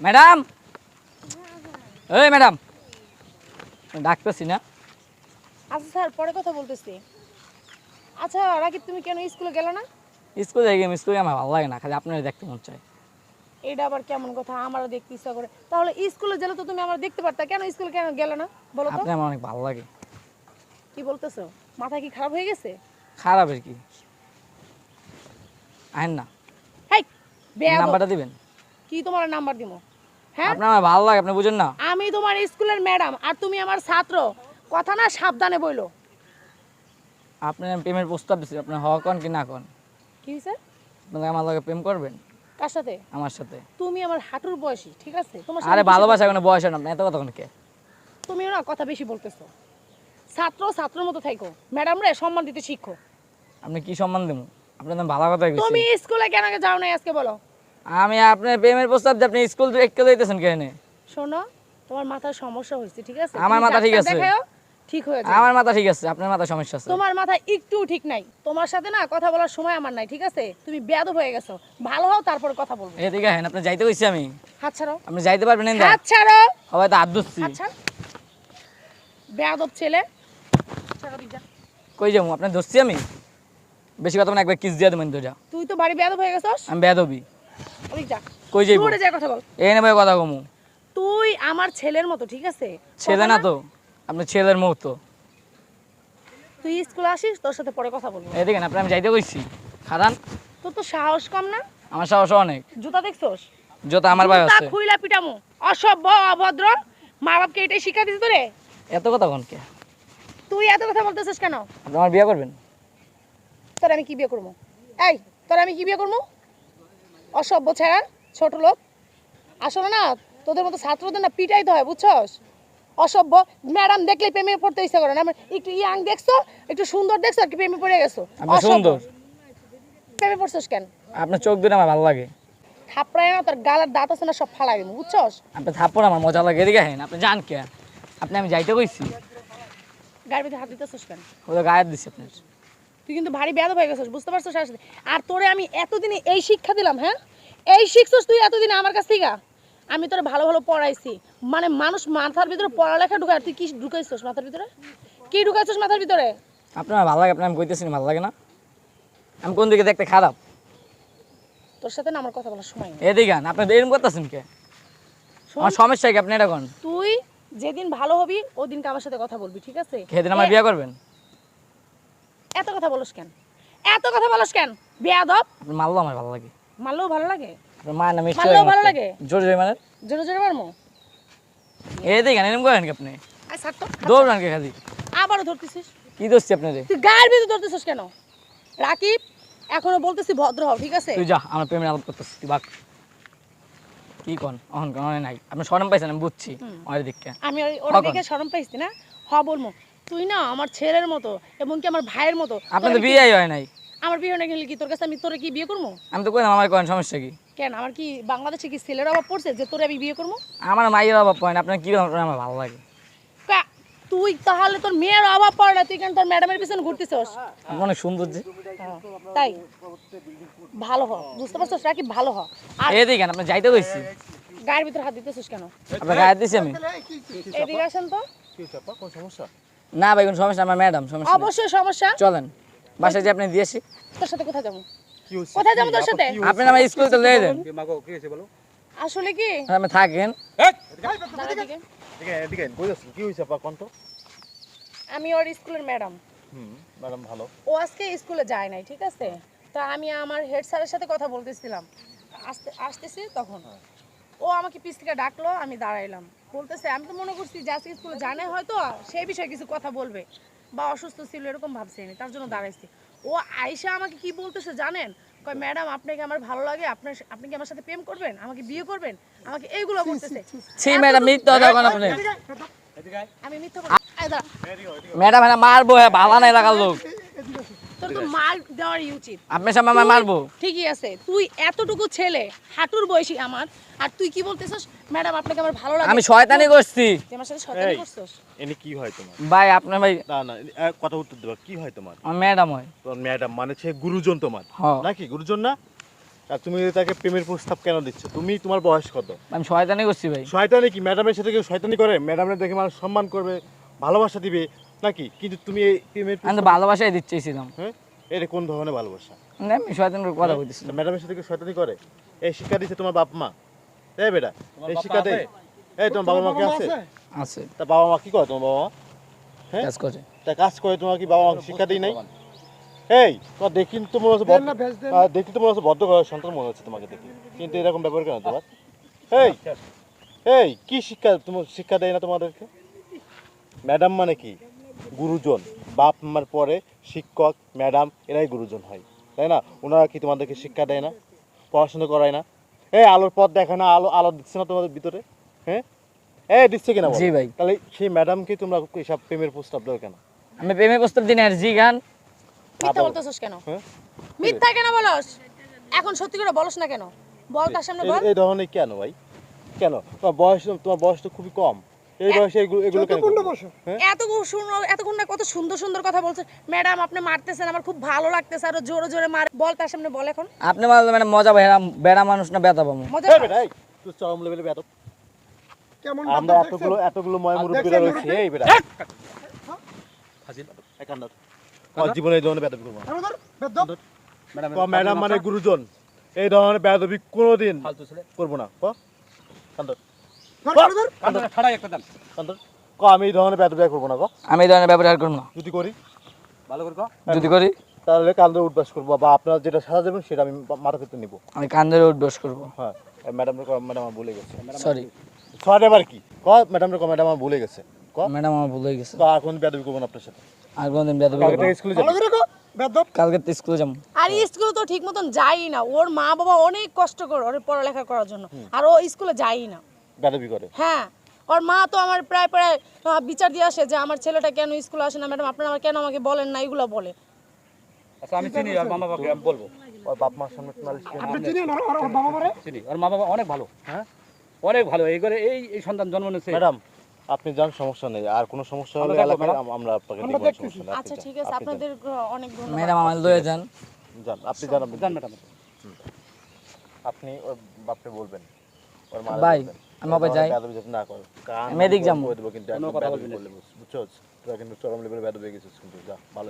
Madam! এই madam! ডাকতেছি না। আচ্ছা স্যার পরে কথা বলতেছি। আচ্ছা রাকিব তুমি কেন স্কুলে গেলে না? স্কুল যাই গেম স্কুলে আমার ভালো লাগে না খালি আপনার দেখতে মন চায়। এটা আবার কেমন কথা? আমারও দেখতে ইচ্ছা করে। তাহলে স্কুলে গেলে তো তুমি আমার দেখতে পারতা। কেন স্কুলে কেন গেলে না? বলো তো। আপনি আমার অনেক ভালো লাগে। কি বলতেছো? মাথা কি খারাপ হয়ে গেছে? খারাপের কি। আহেন না। হাই বেয়াদব। নাম্বারটা দিবেন? কি তোমার নাম্বার দিমো? আপনার আমার ভালো লাগে আপনি বুঝেন না। আমি তোমার স্কুলের ম্যাডাম আর তুমি আমার ছাত্র। কথা না সাবধানে বইলো। আপনি প্রেমের প্রস্তাব দিচ্ছি আপনি হওয়া কন কি না কন? কি আমার লাগে প্রেম করবেন? কার সাথে? আমার সাথে। তুমি আমার হাঁটুর বয়সী ঠিক আছে? তোমার আরে ভালোবাসা কোনো বয়স হয় না আপনি এত কথা কে? না কথা বেশি বলতেছো। ছাত্র ছাত্রের মতো থাইকো। ম্যাডাম রে সম্মান দিতে শিখো। আপনি কি সম্মান দেবো আপনার তো ভালো কথা তুমি স্কুলে কেন যাও নাই আজকে বলো? আমি আপনার প্রেমের প্রস্তাব দিয়ে আপনি স্কুল একটু দিতেছেন কেন? শোনো তোমার মাথার সমস্যা হয়েছে ঠিক আছে? আমার মাথা ঠিক আছে। ঠিক হয়ে যাবে। আমার মাথা ঠিক আছে আপনার মাথা সমস্যা আছে। তোমার মাথা একটু ঠিক নাই। তোমার সাথে না কথা বলার সময় আমার নাই ঠিক আছে? তুমি বেয়াদব হয়ে গেছো। ভালো হও তারপর কথা বলব। এদিকে হ্যাঁ আপনি যাইতে কইছি আমি। হাত ছাড়ো। আপনি যাইতে পারবেন না হাত ছাড়ো। সবাই তো হাত ধরছি। আচ্ছা বেয়াদব ছেলে। কই যাব? আপনার ধরছি আমি? বেশি কথা মানে একবার কিস দিয়ে দেবেন তো যা তুই তো বাড়ি বেয়াদব হয়ে গেছস। আমি যা কই যাইবো? দূরে যা কথা বল। এই নেবে কথা কমু। তুই আমার ছেলের মতো ঠিক আছে? ছেলে না তো? আপনি ছেলের মুখ তো তুই স্কুলে আসিস তোর সাথে পরে কথা বলব। এদিকে আপনি আমি যাইতে কইছি। তোর তো সাহস কম না? আমার সাহস অনেক। জুতা দেখছস? জোতা আমার ভাই জুতা আছে। খুইলা পিটামু। অসভ্য অভদ্র। মা বাপকে এটাই শিক্ষা দিস তোরে? এত কথা কোন কে? তুই এত কথা বলতেছিস কেন? আপনি আমার বিয়ে করবেন? তোর আমি কি বিয়ে করব? এই তোর আমি কি বিয়ে করব? অসভ্য ছেড়া ছোট লোক। আসলে না তোদের মতো ছাত্রদের না পিটাইতে হয় বুঝছস? অসভ্য। ম্যাডাম দেখলে প্রেমে পড়তে ইচ্ছা করে না। একটু ইয়াং দেখছ একটু সুন্দর দেখছ আর কি প্রেমে পড়ে গেছো। সুন্দর। প্রেমে পড়ছিস কেন? আপনার চোখ দুটো আমার ভালো লাগে। থাপড়ায় না তোর গালের দাঁত আছে না সব ফালাই দেবো বুঝছস? আপনি থাপ্পড় আমার মজা লাগে এদিকে হ্যাঁ আপনি জান কে? আপনি আমি যাইতে কইছি। ভিতরে হাত দিতেছিস কেন? ও তো গায়ে দিচ্ছি আপনার। তুই কিন্তু ভারী বেয়াদ হয়ে গেছিস বুঝতে পারছিস আসলে আর তোরে আমি এতদিনে এই শিক্ষা দিলাম হ্যাঁ? এই শিখছিস তুই এতদিনে আমার কাছ থেকে? আমি তোরে ভালো ভালো পড়াইছি। মানে মানুষ মাথার ভিতরে পড়ালেখা ঢুকায় তুই কি ঢুকাইছিস মাথার ভিতরে? কি ঢুকাইছিস মাথার ভিতরে? আপনার ভালো লাগে আপনার আমি কইতেছি ভালো লাগে না? আমি কোন দিকে দেখতে খারাপ? তোর সাথে না আমার কথা বলার সময় নেই। এদিকে আপনি এরকম করতেছেন কে? আমার সমস্যা কি আপনি এটা কোন? তুই যেদিন ভালো হবি ওদিনকে আমার সাথে কথা বলবি ঠিক আছে? খেদিন আমার বিয়ে করবেন? এত কথা বলস কেন? এত কথা বলস কেন? বেয়াদব। মারলো আমার ভালো লাগে। মারলেও ভালো লাগে? মায়ের নাম মিষ্টি মারলেও ভালো লাগে? জোরে জোরে মানে জোরে জোরে মারমো এদিকে আন, এরকম করেন কি আপনি? আয় ছাড় তো দৌড়ান কে খালি? আবারও ধরতেছিস? কি দোষছি আপনারে? তুই গায়ের ভিতরে ধরতেছিস কেন? রাকিব এখনও বলতেছি ভদ্র হও ঠিক আছে? তুই যা আমার প্রেমের আলাপ করতেছিস তুই বাক কি কন? অহন কন নাই। আপনি সরম পাইছেন আমি বুঝছি। আমার দিককে আমি ওই- ওটা হকন। শরম পাইছি না? হ বলব তুই না আমার ছেলের মতো এবং কি আমার ভাইয়ের মতো আমি বিয়েই হয় নাই? আমার বিয়ে না গেলে কি তোর কাছে আমি তোরে কি বিয়ে করব? আমি তো কইলাম আমার করেন সমস্যা কি? কেন আমার কি বাংলাদেশে কি ছেলের অভাব পড়ছে যে তোরে আমি বিয়ে করব? আমার মায়ের অভাব পয়েন্ট আপনার কি আমার ভালো লাগে। তুই তাহলে তোর মেয়ের অভাব পড়ে না তুই কেন তোর ম্যাডামের পিছনে ঘুরতেছস? আপনি অনেক সুন্দর যে। তাই? ভালো হ বুঝতে পারছস রাকিব ভালো হ। আর এদিকে আন, আপনি যাইতে কইছি। গায়ের ভিতরে হাত দিতেছিস কেন? আপনার গায়ে দিছি আমি। এদিকে আসেন তো। না ভাই কোনো সমস্যা আমার ম্যাডাম সমস্যা অবশ্যই সমস্যা। চলেন বাসায় যে আপনি দিয়েছি তোর সাথে কোথায় যাব? কোথায় যাব তোর সাথে? আপনি আমার স্কুল তো লিয়ে দেন আসলে কি? আপনি থাকেন। কি হয়েছে আপা কন্ত আমি ওর স্কুলের ম্যাডাম হুম ম্যাডাম ভালো। ও আজকে স্কুলে যায় নাই ঠিক আছে? তা আমি আমার হেড স্যারের সাথে কথা বলতেছিলাম। আসতে আসতেছি তখন। ও আমাকে পিছ থেকে ডাকলো আমি দাঁড়াইলাম। বলতেছে আমি তো মনে করছি যে আজকে স্কুলে জানে হয়তো সেই বিষয়ে কিছু কথা বলবে বা অসুস্থ ছিল এরকম ভাবছি আমি তার জন্য দাঁড়াইছি। ও আয়সা আমাকে কি বলতেছে জানেন? কয় ম্যাডাম আপনাকে আমার ভালো লাগে? আপনার আপনি কি আমার সাথে প্রেম করবেন? আমাকে বিয়ে করবেন? আমাকে এইগুলো করতেছে ছি ম্যাডাম মিথ্যা কথা আপনি আমি মিথ্যা বলি আয়। ম্যাডাম মারবো হ্যাঁ ভালো না এলাকার লোক। তোর তো মাল দেওয়ারই উচিত। আপনার সামনে আমার মারবো। ঠিকই আছে তুই এতটুকু ছেলে হাঁটুর বয়সী আমার আর তুই কি বলতেছিস? ম্যাডাম আপনাকে আমার ভালো লাগে। আমি শয়তানি করছি। তুই আমার সাথে শয়তানি এই। এনে কি হয় তোমার? ভাই আপনার ভাই না না কথা উত্তর দেবা। কি হয় তোমার? আমার ম্যাডাম হয়। মানে সে গুরুজন তোমার। নাকি গুরুজন না? আর তুমি তাকে প্রেমের প্রস্তাব কেন দিচ্ছ? তুমি তোমার বয়স কত? আমি শয়তানি করছি ভাই। শয়তানি কি? ম্যাডামের সাথে কেউ শয়তানি করে? ম্যাডামের দেখে মানুষ সম্মান করবে ভালোবাসা দিবে। নাকি? কিন্তু তুমি এই প্রেমের আমি তো ভালোবাসাই দিচ্ছেছিলাম হ্যাঁ? এটা কোন ধরনের ভালোবাসা? না, আমি শয়তান করে কথা বলতেছি। তা ম্যাডামের সাথে কেউ শয়তানি করে? এই শিক্ষা দিচ্ছে তোমার বাপ মা। এই বেটা এই শিক্ষা দেয় এই তোমার বাবা মা কি আছে? আছে। তা বাবা মা কি করে তোমার বাবা মা? হ্যাঁ? কাজ করে। তা কাজ করে তোমার কি বাবা মা শিক্ষা দেয় নাই? এই তোমার দেখি তো মনে হচ্ছে বদ্ধ- দেখি তো মনে হচ্ছে বদ্ধ ঘরের সন্তান মনে হচ্ছে তোমাকে দেখি। কিন্তু এরকম ব্যাপার কেন তোমার? এই এই কি শিক্ষা তোমার শিক্ষা দেয় না তোমাদেরকে? ম্যাডাম মানে কি? গুরুজন বাপ মার পরে শিক্ষক ম্যাডাম এরাই গুরুজন হয় তাই না? ওনারা কি তোমাদেরকে শিক্ষা দেয় না? পড়াশোনা করায় না? এই আলোর পথ দেখায় না আলো আলো দিচ্ছে না তোমাদের ভিতরে? হ্যাঁ? এই দিচ্ছে কিনা জি ভাই। তাহলে সেই ম্যাডামকে তোমরা এসব প্রেমের প্রস্তাব দাও কেন? আমি প্রেমে প্রস্তাব দিন আর জি গান। মিথ্যা বলতেছস কেন? হ্যাঁ? মিথ্যা কেন বলস? এখন সত্যি করে বলস না কেন? বল তার সামনে বল। এই- এই ধরনের কেন ভাই? কেন? তোমার বয়স তোমার বয়স তো খুবই কম। এই বয়সে এগুলো এগুলো কেন করবে? হ্যাঁ? এত সুন্দর এতক্ষণ না কত সুন্দর সুন্দর কথা বলছে। ম্যাডাম আপনি মারতেছেন আমার খুব ভালো লাগতেছে আরও জোরে জোরে মার বল তার সামনে বল এখন। আপনি বলতে মানে মজা বেড়া বেড়া মানুষ না বেতা পাবো মজা এই কর। বেটা এই তুই চরম লেভেলে বেয়াদব কেমন আমরা এতগুলো এতগুলো ময় মুরব্বীরা রয়েছে এই বেটা। এই কান্দার। জীবনে এই ধরনের বেয়াদবি করব না। ম্যাডাম মানে গুরুজন এই ধরনের বেয়াদবি কোনোদিন করব না। কান্দর। আমি এই ধরনের বেয়াদবি আর করব না আমি এই ধরনের ব্যবহার করব না। যদি করি যদি করি? তাহলে কান্দর উঠবাস করব বা আপনারা যেটা সাজা দেবেন সেটা আমি মাথা পেতে নিবো। আমি কান্দের উঠবস করব। হ্যাঁ ম্যাডাম ম্যাডাম আমার ভুলে গেছে। সরি ছয় এবার কি? ক ম্যাডাম ক ম্যাডাম আমার ভুলে গেছে। ক? ম্যাডাম আমার ভুল গেছে। তো আর কোন বেয়াদবি করব না আপনার সাথে। আর বেদবি কালকে স্কুলে যাব। কালকে তো স্কুলে যাব। আর স্কুলে তো ঠিক মতন যাই না। ওর মা বাবা অনেক কষ্ট করে ওর পড়ালেখা করার জন্য। আর ও স্কুলে যাই না। বেয়াদবি করে। হ্যাঁ ওর মা তো আমার প্রায় প্রায় বিচার দিয়ে আসে যে আমার ছেলেটা কেন স্কুলে আসে না ম্যাডাম আপনারা আমার কেন আমাকে বলেন না এগুলো বলে। আচ্ছা আমি চিনি আর মামা বাবাকে আমি বলব। ওর বাপ মার সামনে নালিশ করে চিনি আর মা বাবা অনেক ভালো। হ্যাঁ? অনেক ভালো। এই করে এই এই সন্তান জন্ম নিয়েছে। ম্যাডাম আপনি যান সমস্যা নেই। আর কোনো সমস্যা হলে আমরা এলাকায় আমরা আপনাকে দিব সমস্যা নেই। আচ্ছা ঠিক আছে আপনাদের অনেক ধন্যবাদ। ম্যাডাম আমার লয়ে যান। যান আপনি যান আপনি জান ম্যাডাম। আপনি ওর বাপকে বলবেন। ওর মা ভাই, আমি আবার যাই। না করে। আমি এদিক যাব। দেবো কিন্তু কথা বলবি বুঝছ? তোরা কিন্তু চরম লেভেলে বেয়াদবি হয়ে গেছিস কিন্তু যা ভালো